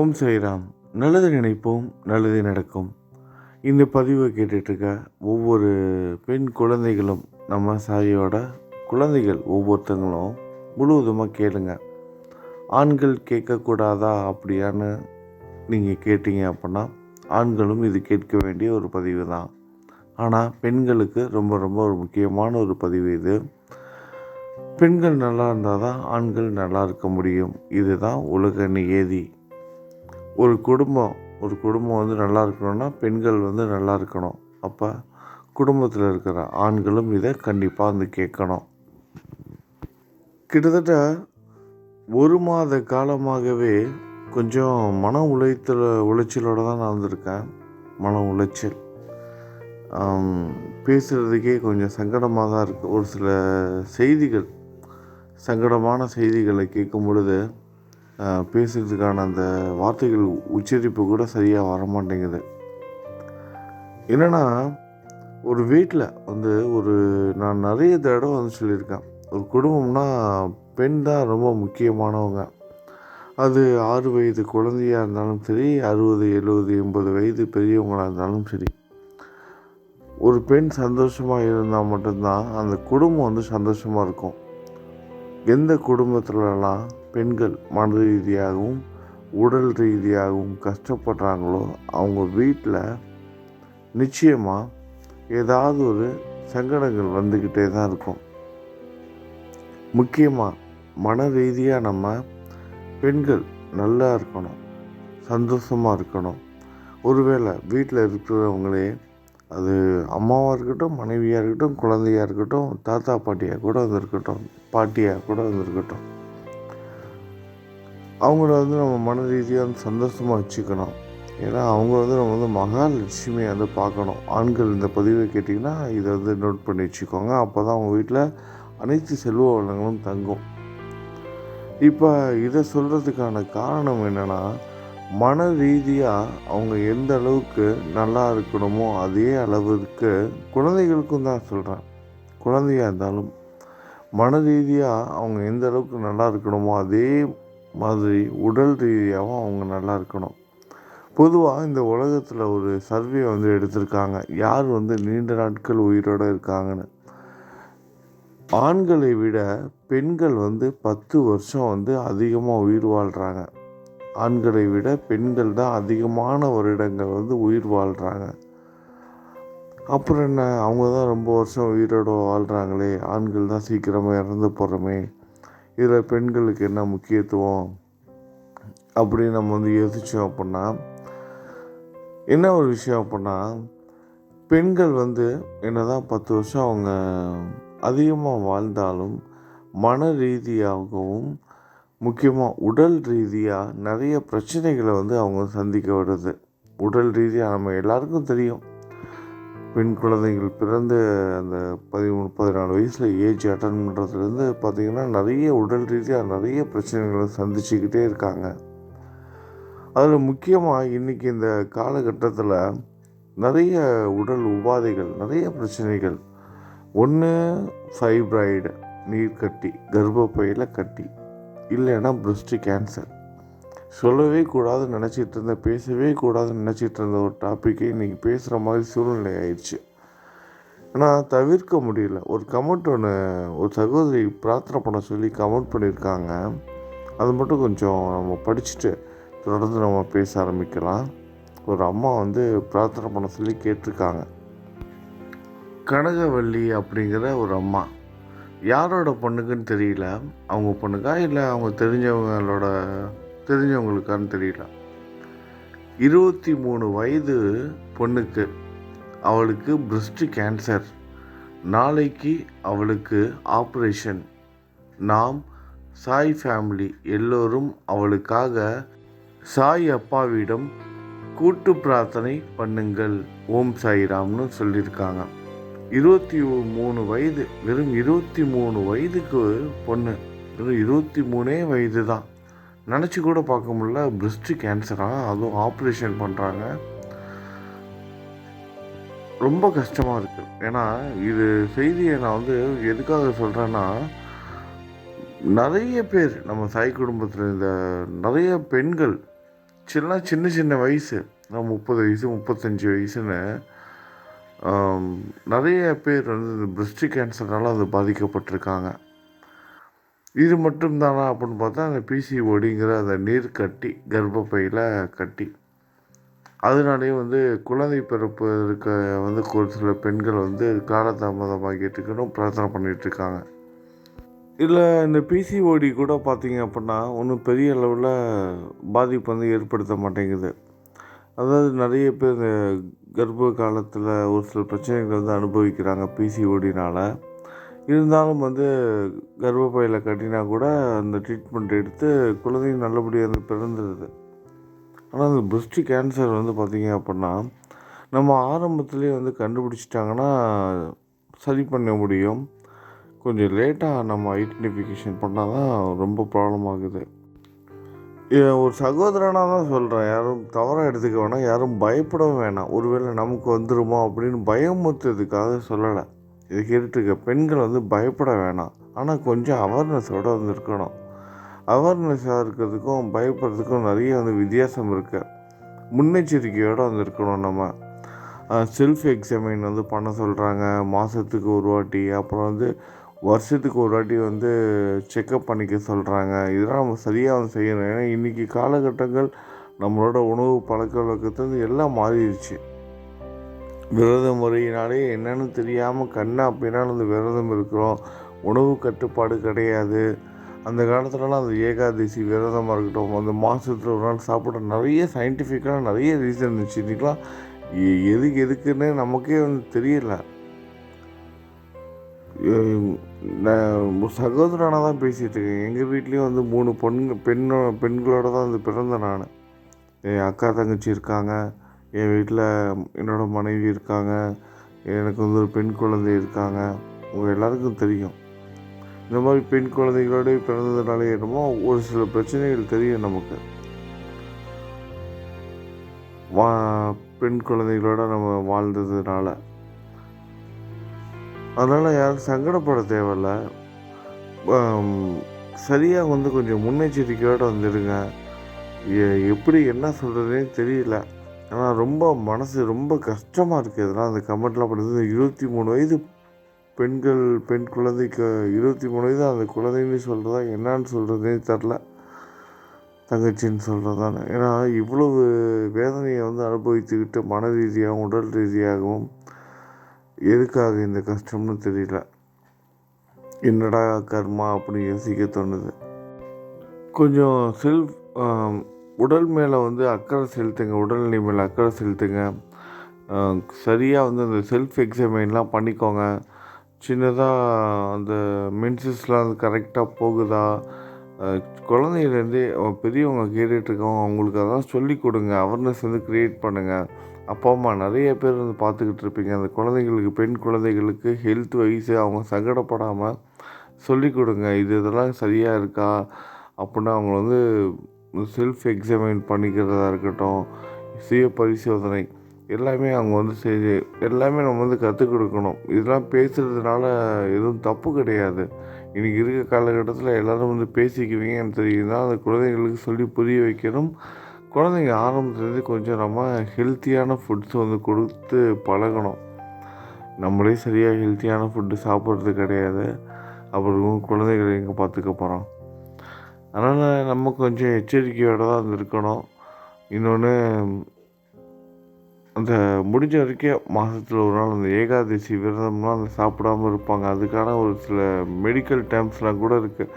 ஓம் ஸ்ரீராம். நல்லது நினைப்போம் நல்லது நடக்கும். இந்த பதிவை கேட்டுட்ருக்க ஒவ்வொரு பெண் குழந்தைகளும் நம்ம சாயோட குழந்தைகள் ஒவ்வொருத்தங்களும் முழுவதுமாக கேளுங்க. ஆண்கள் கேட்கக்கூடாதா அப்படியான்னு நீங்கள் கேட்டீங்க அப்படின்னா ஆண்களும் இது கேட்க வேண்டிய ஒரு பதிவு தான். ஆனால் பெண்களுக்கு ரொம்ப ரொம்ப ஒரு முக்கியமான ஒரு பதிவு இது. பெண்கள் நல்லா இருந்தால் தான் ஆண்கள் நல்லா இருக்க முடியும். இதுதான் உலக நியதி. ஒரு குடும்பம் ஒரு குடும்பம் வந்து நல்லா இருக்கணும்னா பெண்கள் வந்து நல்லா இருக்கணும். அப்போ குடும்பத்தில் இருக்கிற ஆண்களும் இதை கண்டிப்பாக வந்து கேட்கணும். கிட்டத்தட்ட ஒரு மாத காலமாகவே கொஞ்சம் மன உளைத்தல் உளைச்சலோடு தான் நான் வந்திருக்கேன். மன உளைச்சல். பேசுகிறதுக்கே கொஞ்சம் சங்கடமாக தான் இருக்குது ஒரு சில செய்திகள் சங்கடமான செய்திகளை கேட்கும் பொழுது பேசுகிறதுக்கான அந்த வார்த்தைகள் உச்சரிப்பு கூட சரியாக வர மாட்டேங்குது என்னென்னா ஒரு வீட்டில் வந்து ஒரு நான் நிறைய தடவை வந்து சொல்லியிருக்கேன். ஒரு குடும்பம்னா பெண் தான் ரொம்ப முக்கியமானவங்க. அது ஆறு வயது குழந்தையாக இருந்தாலும் சரி அறுபது எழுபது எண்பது வயது பெரியவங்களாக இருந்தாலும் சரி ஒரு பெண் சந்தோஷமாக இருந்தால் மட்டும்தான் அந்த குடும்பம் வந்து சந்தோஷமாக இருக்கும். எந்த குடும்பத்துலலாம் பெண்கள் மன ரீதியாகவும் உடல் ரீதியாகவும் கஷ்டப்படுறாங்களோ அவங்க வீட்டில் நிச்சயமாக ஏதாவது ஒரு சங்கடங்கள் வந்துக்கிட்டே தான் இருக்கும். முக்கியமாக மன ரீதியாக நம்ம பெண்கள் நல்லா இருக்கணும் சந்தோஷமாக இருக்கணும். ஒருவேளை வீட்டில் இருக்கிறவங்களே அது அம்மாவாக இருக்கட்டும் மனைவியாக இருக்கட்டும் குழந்தையாக இருக்கட்டும் தாத்தா பாட்டியாக கூட வந்திருக்கட்டும் பாட்டியாக கூட வந்திருக்கட்டும். அவங்கள வந்து நம்ம மன ரீதியாக வந்து சந்தோஷமாக வச்சுக்கணும். ஏன்னா அவங்க வந்து நம்ம வந்து மகாலட்சுமியை வந்து பார்க்கணும். ஆண்கள் இந்த பதிவை கேட்டிங்கன்னா இதை வந்து நோட் பண்ணி வச்சுக்கோங்க. அப்போ தான் அவங்க வீட்டில் அனைத்து செல்வ வளங்களும் தங்கும். இப்போ இதை சொல்கிறதுக்கான காரணம் என்னென்னா மன ரீதியாக அவங்க எந்த அளவுக்கு நல்லா இருக்கணுமோ அதே அளவுக்கு குழந்தைகளுக்கும் தான் சொல்கிறேன் குழந்தையாக இருந்தாலும் மன ரீதியாக அவங்க எந்த அளவுக்கு நல்லா இருக்கணுமோ அதே மாதிரி உடல் ரீதியாகவும் அவங்க நல்லா இருக்கணும். பொதுவாக இந்த உலகத்தில் ஒரு சர்வே வந்து எடுத்திருக்காங்க. யார் வந்து நீண்ட நாட்கள் உயிரோடு இருக்காங்கன்னு? ஆண்களை விட பெண்கள் வந்து பத்து வருஷம் வந்து அதிகமாக உயிர் வாழ்கிறாங்க ஆண்களை விட பெண்கள் தான் அதிகமான வருடங்கள் வந்து உயிர் வாழ்கிறாங்க அப்புறம் என்ன? அவங்க தான் ரொம்ப வருஷம் உயிரோட வாழ்கிறாங்களே ஆண்கள் தான் சீக்கிரமாக இறந்து போகிறோமே இதில் பெண்களுக்கு என்ன முக்கியத்துவம் அப்படின்னு நம்ம வந்து யோசித்தோம் அப்படின்னா என்ன ஒரு விஷயம் அப்படின்னா பெண்கள் வந்து என்னதான் பத்து வருஷம் அவங்க அதிகமாக வாழ்ந்தாலும் மன ரீதியாகவும் முக்கியமாக உடல் ரீதியாக நிறைய பிரச்சனைகளை வந்து அவங்க சந்திக்க வருது. உடல் ரீதியாக நம்ம எல்லாருக்கும் தெரியும். பெண் குழந்தைகள் பிறந்து அந்த பதிமூணு பதினாலு வயசில் ஏஜ் அட்டன் பண்ணுறதுலேருந்து பார்த்திங்கன்னா நிறைய உடல் ரீதியாக நிறைய பிரச்சனைகளை சந்திச்சுக்கிட்டே இருக்காங்க. அதில் முக்கியமாக இன்றைக்கி இந்த காலகட்டத்தில் நிறைய உடல் உபாதைகள் நிறைய பிரச்சனைகள். ஒன்று ஃபைப்ராய்டு நீர்க்கட்டி கர்ப்பப்பையில் கட்டி இல்லைன்னா பிரஸ்ட் கேன்சர் சொல்லவே கூடாதுன்னு நினச்சிட்டு இருந்த பேசவே கூடாதுன்னு நினச்சிட்டு இருந்த ஒரு டாப்பிக்கே இன்றைக்கி பேசுகிற மாதிரி சூழ்நிலை ஆயிடுச்சு. ஆனால் தவிர்க்க முடியல. ஒரு கமெண்ட் ஒன்று ஒரு சகோதரி பிரார்த்தனை பண்ண சொல்லி கமெண்ட் பண்ணியிருக்காங்க. அது மட்டும் கொஞ்சம் நம்ம படிச்சுட்டு தொடர்ந்து நம்ம பேச ஆரம்பிக்கலாம். ஒரு அம்மா வந்து பிரார்த்தனை பண்ண சொல்லி கேட்டிருக்காங்க. கனகவல்லி அப்படிங்கிற ஒரு அம்மா. யாரோட பொண்ணுக்குன்னு தெரியல. அவங்க பொண்ணுக்கா இல்லை அவங்க தெரிஞ்சவங்களோட தெரிஞ்சவங்களுக்கான்னு தெரியல இருபத்தி மூணு வயது பொண்ணுக்கு அவளுக்கு பிரஸ்ட் கேன்சர் நாளைக்கு அவளுக்கு ஆப்ரேஷன் நாம் சாய் ஃபேமிலி எல்லோரும் அவளுக்காக சாய் அப்பாவிடம் கூட்டு பிரார்த்தனை பண்ணுங்கள். ஓம் சாய்ராம்னு சொல்லியிருக்காங்க. இருபத்தி மூணு வயது வெறும் இருபத்தி மூணு வயதுக்கு பொண்ணு. வெறும் இருபத்தி மூணே வயது தான் நினச்சி கூட பார்க்க முடியல. பிரஸ்ட் கேன்சராக அதுவும் ஆப்ரேஷன் பண்ணுறாங்க ரொம்ப கஷ்டமாக இருக்குது ஏன்னா இது செய்தியை நான் வந்து எதுக்காக சொல்கிறேன்னா நிறைய பேர் நம்ம சாய் குடும்பத்தில் இந்த நிறைய பெண்கள் சின்ன சின்ன சின்ன வயசு முப்பது வயசு முப்பத்தஞ்சு வயசுன்னு நிறைய பேர் வந்து இந்த பிரெஸ்ட் கேன்சர்னால அது பாதிக்கப்பட்டிருக்காங்க. இது மட்டும் தானா அப்படின்னு பார்த்தா அந்த பிசிஓடிங்கிற அந்த நீர் கட்டி கர்ப்பப்பையில் கட்டி. அதனாலேயே வந்து குழந்தை பிறப்பு இருக்க வந்து ஒரு சில பெண்கள் வந்து காலதாமதமாகிட்டுருக்கணும் பிரார்த்தனை பண்ணிகிட்ருக்காங்க இல்லை இதில் இந்த பிசிஓடி கூட பார்த்திங்க அப்படின்னா ஒன்றும் பெரிய அளவில் பாதிப்பு வந்து ஏற்படுத்த மாட்டேங்குது. அதாவது நிறைய பேர் இந்த கர்ப்ப காலத்தில் ஒரு சில பிரச்சனைகள் வந்து அனுபவிக்கிறாங்க பிசிஓடினால் இருந்தாலும் வந்து கர்ப்பப்பையில் கட்டினா கூட அந்த ட்ரீட்மெண்ட் எடுத்து குழந்தையும் நல்லபடியாக வந்து பிறந்துடுது ஆனால் அந்த பிரஸ்ட் கேன்சர் வந்து பார்த்திங்க அப்படின்னா நம்ம ஆரம்பத்துலேயே வந்து கண்டுபிடிச்சிட்டாங்கன்னா சரி பண்ண முடியும். கொஞ்சம் லேட்டாக நம்ம ஐடென்டிஃபிகேஷன் பண்ணால் தான் ரொம்ப ப்ராப்ளம் ஆகுது. ஒரு சகோதரனாக தான் சொல்கிறேன் யாரும் தவறாக எடுத்துக்க வேணாம் யாரும் பயப்படவும் வேணாம். ஒருவேளை நமக்கு வந்துடுமோ அப்படின்னு பயமுத்துறதுக்காக சொல்லலை. இதை கேட்டுருக்க பெண்கள் வந்து பயப்பட வேணாம். ஆனால் கொஞ்சம் அவேர்னஸோடு வந்து இருக்கணும் அவேர்னஸாக இருக்கிறதுக்கும் பயப்படுறதுக்கும் நிறைய வந்து வித்தியாசம் இருக்குது முன்னெச்சரிக்கையோடு வந்து இருக்கணும் நம்ம செல்ஃப் எக்ஸாமின் வந்து பண்ண சொல்கிறாங்க மாதத்துக்கு ஒரு வாட்டி அப்புறம் வந்து வருஷத்துக்கு ஒரு வாட்டி வந்து செக்கப் பண்ணிக்க சொல்கிறாங்க இதெல்லாம் நம்ம சரியாக வந்து செய்யணும். ஏன்னா இன்றைக்கி காலகட்டங்கள் நம்மளோட உணவு பழக்க வழக்கத்தை வந்து எல்லாம் மாறிடுச்சு. விரத முறையினாலே என்னன்னு தெரியாமல் கண்ணா அப்படின்னா அந்த விரதம் இருக்கிறோம். உணவு கட்டுப்பாடு கிடையாது. அந்த காலத்துலலாம் அந்த ஏகாதசி விரதமாக இருக்கட்டும் அந்த மாதத்தில் ஒரு நாள் சாப்பிட நிறைய சயின்டிஃபிக்காக நிறைய ரீசன் இருந்துச்சு. இன்றைக்கெலாம் எதுக்கு எதுக்குன்னு நமக்கே வந்து தெரியல. நான் சகோதரனாக தான் பேசிகிட்டு இருக்கேன். எங்கள் வீட்லேயும் வந்து மூணு பொண்ணு பெண்ணோ பெண்களோட தான் வந்து பிறந்தேன் நான். என் அக்கா தங்கச்சி இருக்காங்க. என் வீட்டில் என்னோட மனைவி இருக்காங்க எனக்கு வந்து ஒரு பெண் குழந்தை இருக்காங்க. உங்கள் எல்லாருக்கும் தெரியும். இந்த மாதிரி பெண் குழந்தைகளோட பிறந்ததுனால என்னமோ ஒரு சில பிரச்சனைகள் தெரியும் நமக்கு. வா பெண் குழந்தைகளோட நம்ம வாழ்ந்ததுனால. அதனால் யாரும் சங்கடப்பட தேவையில்ல. சரியாக வந்து கொஞ்சம் முன்னெச்சரிக்கையோடு வந்துடுங்க. எப்படி என்ன சொல்கிறதுனே தெரியல. ஆனால் ரொம்ப மனசு ரொம்ப கஷ்டமாக இருக்குது இதெல்லாம் அந்த கமெண்ட்லாம் பண்ணுறது இருபத்தி மூணு வயது பெண்கள் பெண் குழந்தைக்கு இருபத்தி மூணு வயது அந்த குழந்தைன்னு சொல்கிறதா என்னன்னு சொல்கிறதே தெரில. தங்கச்சின்னு சொல்கிறதான ஏன்னா இவ்வளவு வேதனையை வந்து அனுபவித்துக்கிட்டு மன ரீதியாகவும் உடல் ரீதியாகவும் எதுக்காக இந்த கஷ்டம்னு தெரியல. என்னடா கர்மா அப்படின்னு யோசிக்க தோணுது. கொஞ்சம் செல்ஃப் உடல் மேலே வந்து அக்கறை செலுத்துங்க உடல்நிலை மேலே அக்கறை செலுத்துங்க. சரியாக வந்து அந்த செல்ஃப் எக்ஸாமின்லாம் பண்ணிக்கோங்க. சின்னதாக அந்த மென்சஸ்லாம் வந்து கரெக்டாக போகுதா? குழந்தையிலேருந்தே பெரியவங்க கேட்டுட்ருக்கவங்க அவங்களுக்கு அதான் சொல்லி கொடுங்க. அவேர்னஸ் வந்து க்ரியேட் பண்ணுங்கள் அப்பா அம்மா நிறைய பேர் வந்து பார்த்துக்கிட்டு இருப்பீங்க. அந்த குழந்தைங்களுக்கு பெண் குழந்தைகளுக்கு ஹெல்த் வைஸு அவங்க சங்கடப்படாமல் சொல்லி கொடுங்க. இது இதெல்லாம் சரியாக இருக்கா? அப்படின்னா அவங்க வந்து செல்ஃப் எக்ஸாமின் பண்ணிக்கிறதா இருக்கட்டும் சுய பரிசோதனை எல்லாமே அவங்க வந்து செஞ்சு எல்லாமே நம்ம வந்து கற்றுக் கொடுக்கணும். இதெல்லாம் பேசுகிறதுனால எதுவும் தப்பு கிடையாது. இன்றைக்கி இருக்க காலகட்டத்தில் எல்லோரும் வந்து பேசிக்குவீங்கன்னு தெரியுதுன்னா அந்த குழந்தைங்களுக்கு சொல்லி புரிய வைக்கணும். குழந்தைங்க ஆரம்பத்துலேருந்து கொஞ்சம் நம்ம ஹெல்த்தியான ஃபுட்ஸ் வந்து கொடுத்து பழகணும். நம்மளே சரியாக ஹெல்த்தியான ஃபுட்டு சாப்பிட்றது கிடையாது. அப்புறம் குழந்தைகளை எங்கே பார்த்துக்க போகிறோம் அதனால் நம்ம கொஞ்சம் எச்சரிக்கையோடு தான் வந்து இருக்கணும். இன்னொன்று அந்த முடிஞ்ச வரைக்கும் மாதத்தில் ஒரு நாள் அந்த ஏகாதசி விரதம்லாம் அந்த சாப்பிடாம இருப்பாங்க. அதுக்கான ஒரு சில மெடிக்கல் டேர்ம்ஸ்லாம் கூட இருக்குது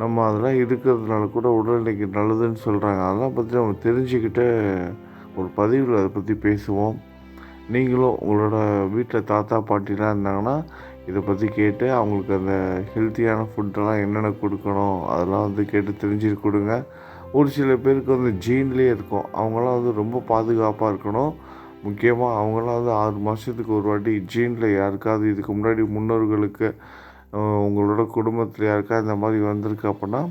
நம்ம அதெல்லாம் இருக்கிறதுனால கூட உடல்நிலைக்கு நல்லதுன்னு சொல்கிறாங்க அதெல்லாம் பற்றி நம்ம தெரிஞ்சுக்கிட்டு ஒரு பதிவில் அதை பற்றி பேசுவோம். நீங்களும் உங்களோட வீட்டில் தாத்தா பாட்டிலாம் இருந்தாங்கன்னா இதை பற்றி கேட்டு அவங்களுக்கு அந்த ஹெல்த்தியான ஃபுட்டெல்லாம் என்னென்ன கொடுக்கணும் அதெல்லாம் வந்து கேட்டு தெரிஞ்சு கொடுங்க. ஒரு சில பேருக்கு வந்து ஜீன்லேயே இருக்கும். அவங்களாம் வந்து ரொம்ப பாதுகாப்பாக இருக்கணும். முக்கியமாக அவங்களாம் வந்து ஆறு மாதத்துக்கு ஒரு வாட்டி ஜீனில் யாருக்காவது இதுக்கு முன்னாடி முன்னோர்களுக்கு உங்களோட குடும்பத்தில் யாருக்கா இந்த மாதிரி வந்திருக்கு அப்படின்னா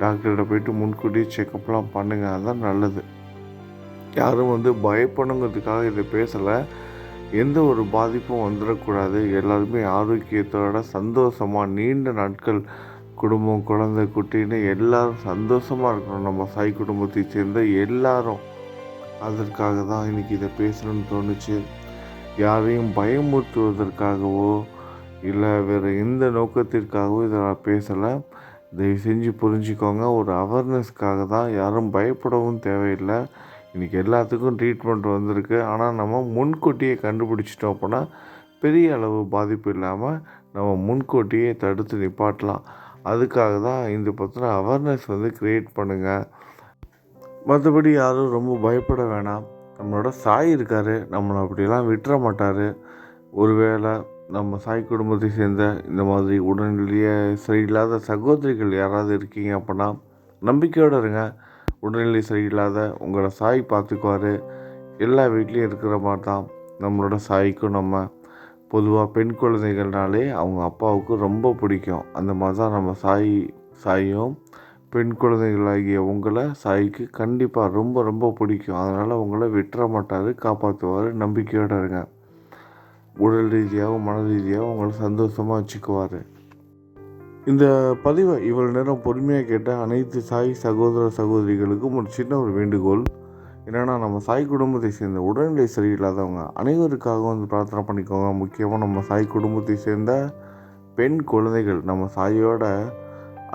டாக்டர்கிட்ட போயிட்டு முன்கூட்டியே செக்கப்லாம் பண்ணுங்கள் அதுதான் நல்லது. யாரும் வந்து பயப்படணுங்கிறதுக்காக இதை பேசலை. எந்த ஒரு பாதிப்பும் வந்துடக்கூடாது. எல்லாருமே ஆரோக்கியத்தோட சந்தோஷமாக நீண்ட நாட்கள் குடும்பம் குழந்தை குட்டின்னு எல்லாரும் சந்தோஷமாக இருக்கணும். நம்ம சாய் குடும்பத்தை சேர்ந்த எல்லாரும் அதற்காக தான் இன்னைக்கு இதை பேசணும்னு தோணுச்சு. யாரையும் பயமுறுத்துவதற்காகவோ இல்லை வேறு எந்த நோக்கத்திற்காகவோ இதை நான் பேசலை. தயவு செஞ்சு புரிஞ்சுக்கோங்க. ஒரு அவேர்னஸ்க்காக தான் யாரும் பயப்படவும் தேவையில்லை. இன்றைக்கி எல்லாத்துக்கும் ட்ரீட்மெண்ட் வந்திருக்கு. ஆனால் நம்ம முன்கூட்டியே கண்டுபிடிச்சிட்டோம் அப்படின்னா பெரிய அளவு பாதிப்பு இல்லாமல் நம்ம முன்கூட்டியே தடுத்து நிப்பாட்டலாம். அதுக்காக தான் இந்த பற்றின அவேர்னஸ் வந்து க்ரியேட் பண்ணுங்கள் மற்றபடி யாரும் ரொம்ப பயப்பட வேணாம். நம்மளோட சாய் இருக்கார். நம்மளை அப்படிலாம் விட்டுற மாட்டார். ஒருவேளை நம்ம சாய் குடும்பத்தை சேர்ந்த இந்த மாதிரி உடனடியாக சரியில்லாத சகோதரிகள் யாராவது இருக்கீங்க அப்படின்னா நம்பிக்கையோடு இருங்க. உடல்நிலை சரியில்லாத உங்களை சாய் பார்த்துக்குவார். எல்லா வீட்லேயும் இருக்கிற மாதிரி தான் நம்மளோட சாய்க்கும் நம்ம. பொதுவாக பெண் குழந்தைகள்னாலே அவங்க அப்பாவுக்கு ரொம்ப பிடிக்கும். அந்த மாதிரி தான் நம்ம சாய் சாயும் பெண் குழந்தைகளாகிய உங்களை சாய்க்கு கண்டிப்பாக ரொம்ப ரொம்ப பிடிக்கும். அதனால் உங்களை விட்டுற மாட்டார் காப்பாற்றுவார் நம்பிக்கையோடு இருங்க. உடல் ரீதியாகவும் மன ரீதியாகவும் உங்களை சந்தோஷமாக வச்சுக்குவார். இந்த பதிவை இவ்வளோ நேரம் பொறுமையாக கேட்ட அனைத்து சாய் சகோதர சகோதரிகளுக்கும் ஒரு சின்ன ஒரு வேண்டுகோள். என்னென்னா நம்ம சாய் குடும்பத்தை சேர்ந்த உடல்நிலை சரியில்லாதவங்க அனைவருக்காகவும் வந்து பிரார்த்தனை பண்ணிக்கோங்க. முக்கியமாக நம்ம சாய் குடும்பத்தை சேர்ந்த பெண் குழந்தைகள் நம்ம சாயோட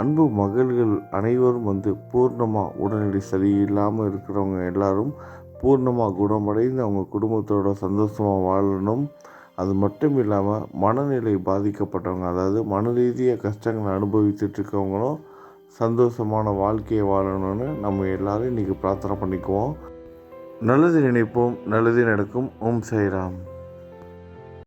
அன்பு மகள்கள் அனைவரும் வந்து பூர்ணமாக உடல்நிலை சரியில்லாமல் இருக்கிறவங்க எல்லாரும் பூர்ணமாக குணமடைந்து அவங்க குடும்பத்தோட சந்தோஷமாக வாழணும். அது மட்டும் இல்லாமல் மனநிலை பாதிக்கப்பட்டவங்க அதாவது மன ரீதியாக கஷ்டங்களை அனுபவித்துட்டு இருக்கவங்களும் சந்தோஷமான வாழ்க்கையை வாழணும்னு நம்ம எல்லாரும் இன்றைக்கி பிரார்த்தனை பண்ணிக்குவோம். நல்லது நினைப்போம் நல்லது நடக்கும். ஓம் சாய்ராம்.